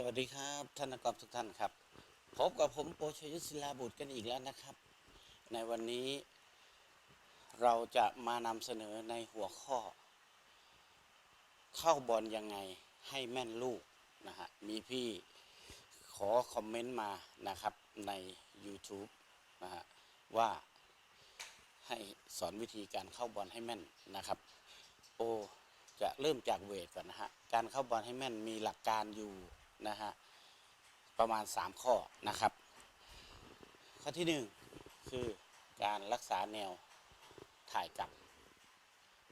สวัสดีครับท่านนักกอล์ฟทุกท่านครับ พบกับผมโปรชยุทธศิลาบุตรกันอีกแล้วนะครับ ในวันนี้เราจะมานำเสนอในหัวข้อ เข้าบอลยังไงให้แม่นลูกนะฮะมีพี่ขอคอมเมนต์มานะครับใน YouTube นะฮะว่าให้สอนวิธีการเข้าบอลให้แม่นนะครับโปจะเริ่มจากเวทก่อนนะฮะการเข้าบอลให้แม่นมีหลักการอยู่ นะฮะประมาณ 3 ข้อนะครับ ข้อที่ 1 คือการรักษาแนวถ่ายกลับ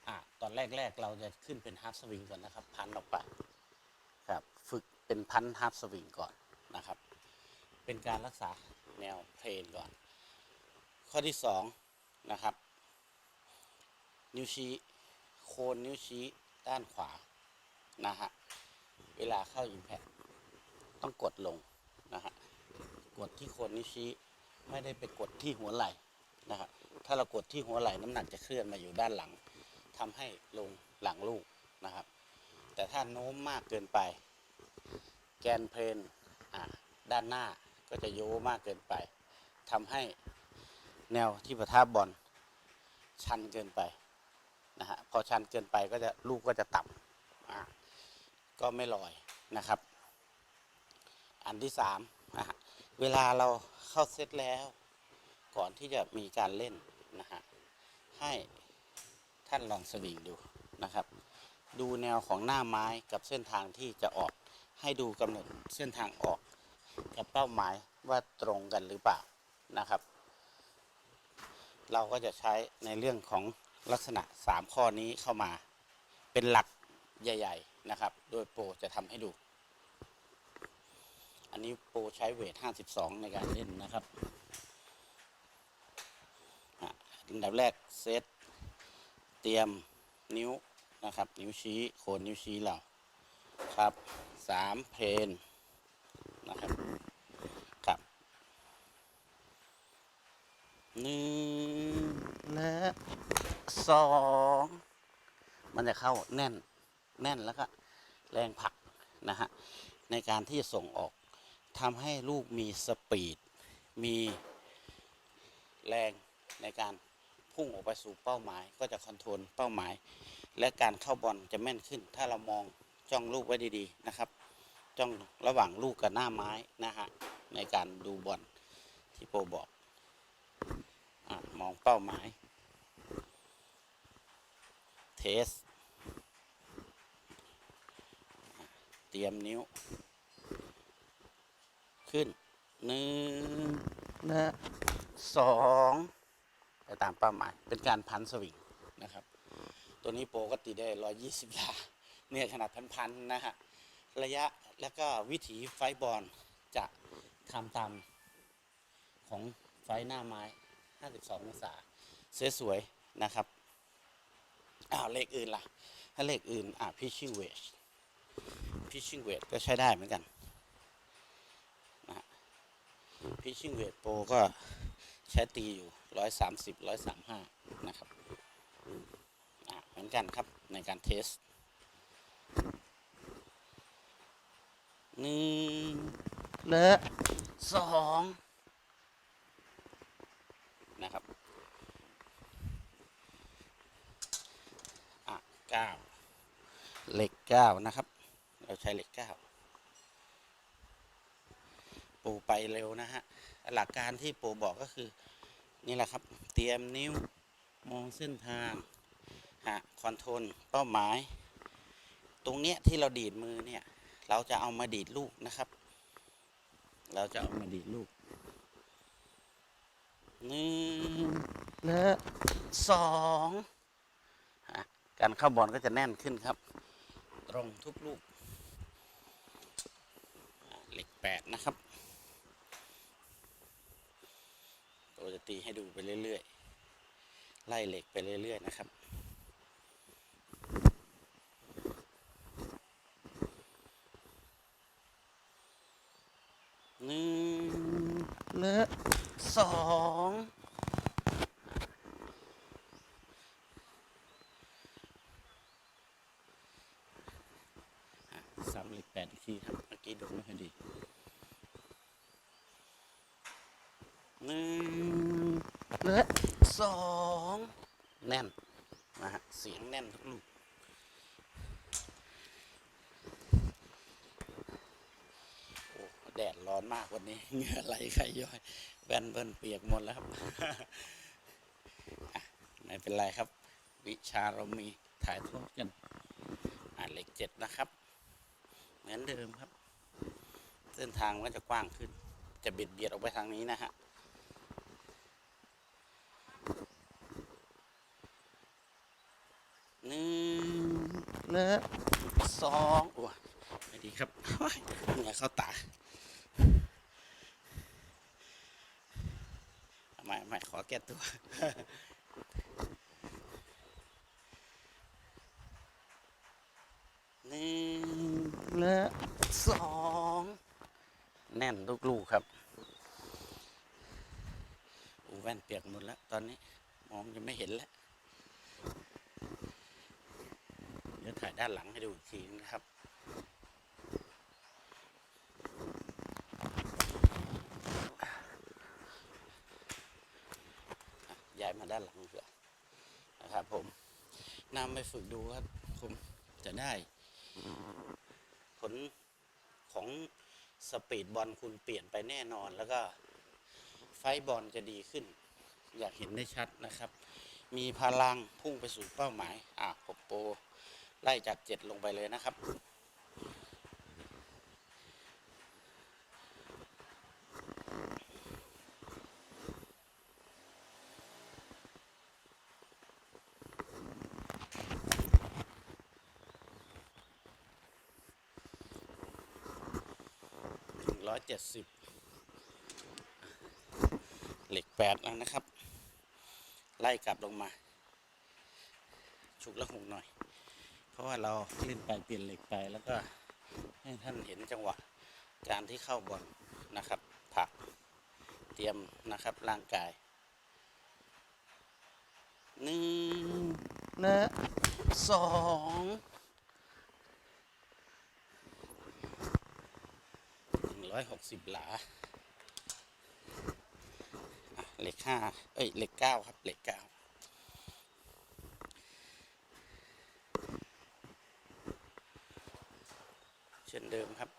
อะตอนแรกๆเราจะขึ้นเป็นฮาร์ฟสวิงก่อนนะครับ พันออกไปครับฝึกเป็นพันฮาร์ฟสวิงก่อนนะครับ เป็นการรักษาแนวเพลนก่อน ข้อที่ 2 นะครับ นิ้วชี้โคนนิ้วชี้ด้านขวานะฮะเวลาเข้าอิมแพค ต้องกดลงนะฮะกดที่โคนนิ้วชี้ไม่ได้ไปกดที่หัวไหล่นะฮะถ้าเรากดที่หัวไหล่น้ำหนักจะเคลื่อนมาอยู่ด้านหลังทำให้ลงหลังลูกนะครับ แต่ถ้าโน้มมากเกินไป แกนเพลนอ่าด้านหน้าก็จะโยมากเกินไปทำให้แนวที่ประทับบอลชันเกินไปนะฮะพอชันเกินไปก็จะลูกก็จะต่ำอ่าก็ไม่ลอยนะครับ อันที่สามนะฮะเวลาเราเข้าเซตแล้ว ก่อนที่จะมีการเล่นนะฮะให้ท่านลองสวิงดูนะครับ ดูแนวของหน้าไม้กับเส้นทางที่จะออก ให้ดูกำหนดเส้นทางออก กับเป้าหมายว่าตรงกันหรือเปล่านะครับ เราก็จะใช้ในเรื่องของลักษณะ 3 ข้อนี้เข้ามา เป็นหลักใหญ่ ๆ นะครับ โดยโปรจะทำให้ดู อันนี้โปรใช้เวท 52 ในการเล่นนะครับอันดับแรกเซตเตรียมนิ้วนะครับ นิ้วชี้โคนนิ้วชี้เราครับ3เพนนะครับครับหนึ่งและสองมันจะเข้าแน่นแน่นแล้วก็แรงผลักนะฮะในการที่จะส่งออก ทำให้ลูกมีสปีด มีแรงในการพุ่งออกไปสู่เป้าหมาย ก็จะคอนโทรลเป้าหมาย และการเข้าบอลจะแม่นขึ้น ถ้าเรามองจ้องลูกไว้ดีๆนะครับ จ้องระหว่างลูกกับหน้าไม้นะฮะในการดูบอลที่โปรบอกอมองเป้าหมาย เทส เตรียมนิ้ว ขึ้นหนึ่งและสองไปตามเป้าหมาย เป็นการพันสวิงนะครับ ตัวนี้โปรก็ตีได้ร้อยยี่สิบยาเนี่ยขนาดพันๆนะฮะระยะแล้วก็วิถีไฟบอลจะทำตามของไฟหน้าไม้ 52 องศาสวยๆนะครับอ้าวเลขอื่นล่ะ ถ้าเลขอื่นอะ pitching wedge pitching wedge ก็ใช้ได้เหมือนกันนะฮะ pitching wedge โปรก็ใช้ตีอยู่130 135นะครับอะเหมือนกันครับในการเทสหนึ่งและสองนะครับอะเก้าเหล็กเก้านะครับ เราใช้เหล็กเก้า ปูไปเร็วนะฮะ หลักการที่ปูบอกก็คือนี่แหละครับ เตรียมนิ้วมองเส้นทางฮะคอนโทรลเป้าหมาย ตรงเนี้ยที่เราดีดมือเนี่ย เราจะเอามาดีดลูกนะครับ เราจะเอามาดีดลูกหนึ่งและสองการเข้าบอลก็จะแน่นขึ้นครับ ตรงทุกลูกเหล็กแปดนะครับ เราจะตีให้ดูไปเรื่อยๆ ไล่เหล็กไปเรื่อยๆนะครับหนึ่งและสองอะสามเหล็กแปดอีกทีครับ เมื่อกี้ดูไม่ค่อยดี และสองแน่นนะฮะเสียงแน่นทุกลูกโอ้แดดร้อนมากวันนี้เหงื่อไหลใครย่อยแบนเบินเปียกหมดแล้วครับไม่เป็นไรครับ วิชาเรามีถ่ายทอดกันอ่าเล็กเจ็ดนะครับ เหมือนเดิมครับ เส้นทางก็จะกว้างขึ้น จะเบียดเบียดออกไปทางนี้นะฮะ หนึ่งและสองโอ้ยไม่ดีครับเหงื่อเข้าตาไม่ไม่ขอแก้ตัวหนึ่งและสองแน่นลูกลูกๆครับอูแว่นเปียกหมดแล้ว ตอนนี้ มองจะไม่เห็นแล้ว เดี๋ยวถ่ายด้านหลังให้ดูอีกทีนะครับย้ายมาด้านหลังเถอะนะครับผมนำไปฝึกดูครับผมจะได้ ผลของสปีดบอลคุณเปลี่ยนไปแน่นอนแล้วก็ไฟบอลจะดีขึ้น อยากเห็นได้ชัดนะครับ มีพลังพุ่งไปสู่เป้าหมาย อะผมโปร ไล่จากเจ็ดลงไปเลยนะครับหนึ่งร้อยเจ็ดสิบเหล็กแปดแล้วนะครับ ไล่กลับลงมาฉุกละหกหน่อย เพราะว่าเราเล่นไปเปลี่ยนเหล็กไปแล้วก็ให้ท่านเห็นจังหวะการที่เข้าบอลนะครับ ผักเตรียมนะครับร่างกายหนึ่งและสองหนึ่งร้อยหกสิบหลาเหล็กห้าเอ้ยเหล็กเก้าครับเหล็กเก้า เช่นเดิมครับ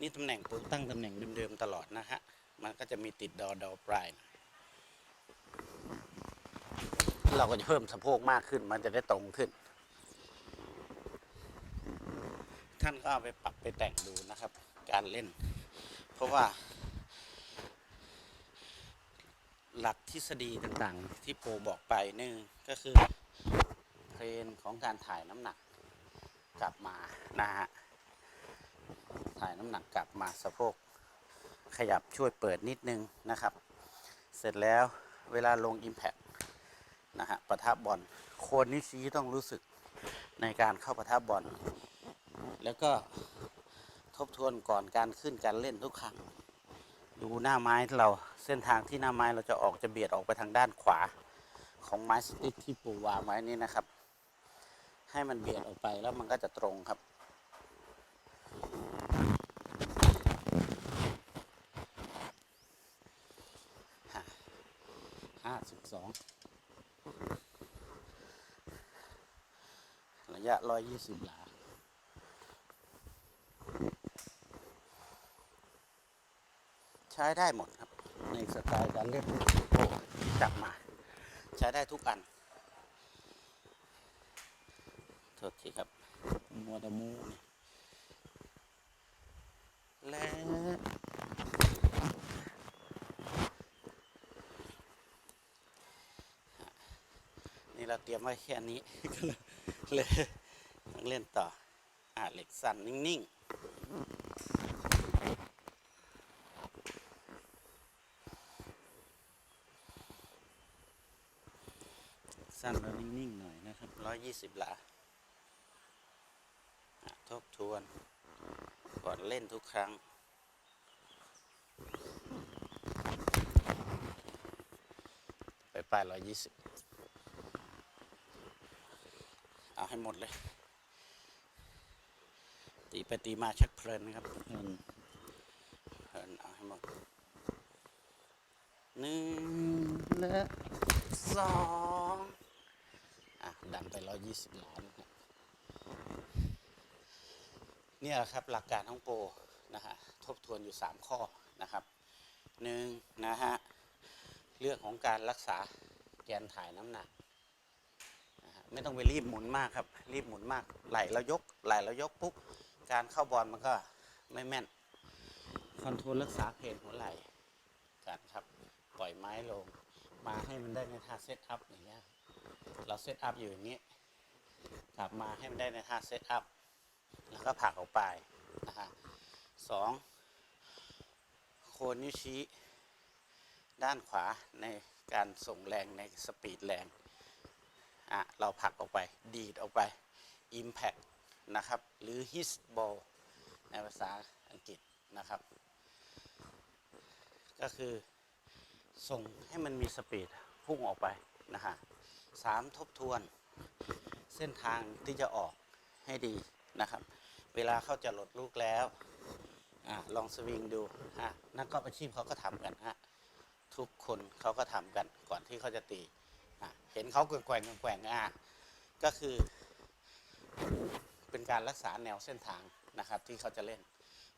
นี่ตำแหน่งปุ๊บตั้งตำแหน่งเดิมๆตลอดนะฮะ มันก็จะมีติดดอดอปลาย เราก็จะเพิ่มสะโพกมากขึ้น มันจะได้ตรงขึ้น ท่านก็เอาไปปรับไปแต่งดูนะครับ การเล่น เพราะว่า หลักทฤษฎีต่างๆ ที่โปรบอกไปนี่ก็คือเทรนของการถ่ายน้ำหนักกลับมานะฮะ ถ่ายน้ำหนักกลับมาสะโพกขยับช่วยเปิดนิดนึงนะครับ เสร็จแล้วเวลาลง Impact นะฮะปะทะบบอลโคนนิ้วชี้ต้องรู้สึกในการเข้าปะทะบอลแล้วก็ทบทวนก่อนการขึ้นการเล่นทุกครั้งดูหน้าไม้เราเส้นทางที่หน้าไม้เราจะออกจะเบียดออกไปทางด้านขวาของไม้สติ๊กที่ปูวางไว้นี่นะครับ ให้มันเบียดออกไปแล้วมันก็จะตรงครับ สิบสองระยะร้อยยี่สิบหลาใช้ได้หมดครับ ในสไตล์การเล่นโอ้จับมา ใช้ได้ทุกอัน โทษทีครับมัวตะมูเนี่ยและ เราเตรียมไว้แค่นี้เลยเลยต้องเล่นต่ออ่าเหล็กสั่นนิ่งๆ สั้นแล้วนิ่งๆหน่อยนะครับร้อยยี่สิบหลาทบทวน ก่อนเล่นทุกครั้งไปปลายร้อยยี่สิบเอา ให้หมดเลย ตีไปตีมาชักเพลินนะครับเพลินเพลินเอาให้หมดหนึ่งและสองอะ ดันไปร้อยยี่สิบล้านครับเนี่ยแหละครับหลักการของโปรนะฮะทบทวนอยู่3ข้อนะครับหนึ่งนะฮะ เรื่องของการรักษาแกนถ่ายน้ำหนักนะฮะ ไม่ต้องไปรีบหมุนมากครับ รีบหมุนมาก ไหลเรายก ไหลเรายกปุ๊บการเข้าบอลมันก็ไม่แม่น คอนโทรลรักษาเพนหัวไหล่กันครับ ปล่อยไม้ลง มาให้มันได้ในท่าเซตอัพอย่างเงี้ย เราเซตอัพอยู่อย่างนี้ กลับมาให้มันได้ในท่าเซตอัพ แล้วก็ผลักออกไปนะฮะสองโคนนิ้วชี้ด้านขวาในการส่งแรงในสปีดแรง อะเราผลักออกไปดีดออกไป Impact นะครับ หรือ Hit Ball ในภาษาอังกฤษนะครับ ก็คือส่งให้มันมีสปีดพุ่งออกไปนะฮะสามทบทวนเส้นทางที่จะออกให้ดีนะครับ เวลาเขาจะหลดลูกแล้วอลองสวิงดูฮะนักกอล์ฟอาชีพเขาก็ทำกันฮะทุกคนเขาก็ทำกันก่อนที่เขาจะตี ห็นเขาแกว่งแกว่งแกว่งอะก็คือ เป็นการรักษาแนวเส้นทางนะครับที่เขาจะเล่น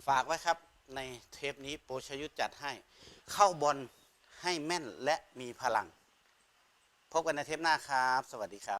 ฝากไว้ครับในเทปนี้โปรชยุทธจัดให้ เข้าบอลให้แม่นและมีพลัง พบกันในเทปหน้าครับ สวัสดีครับ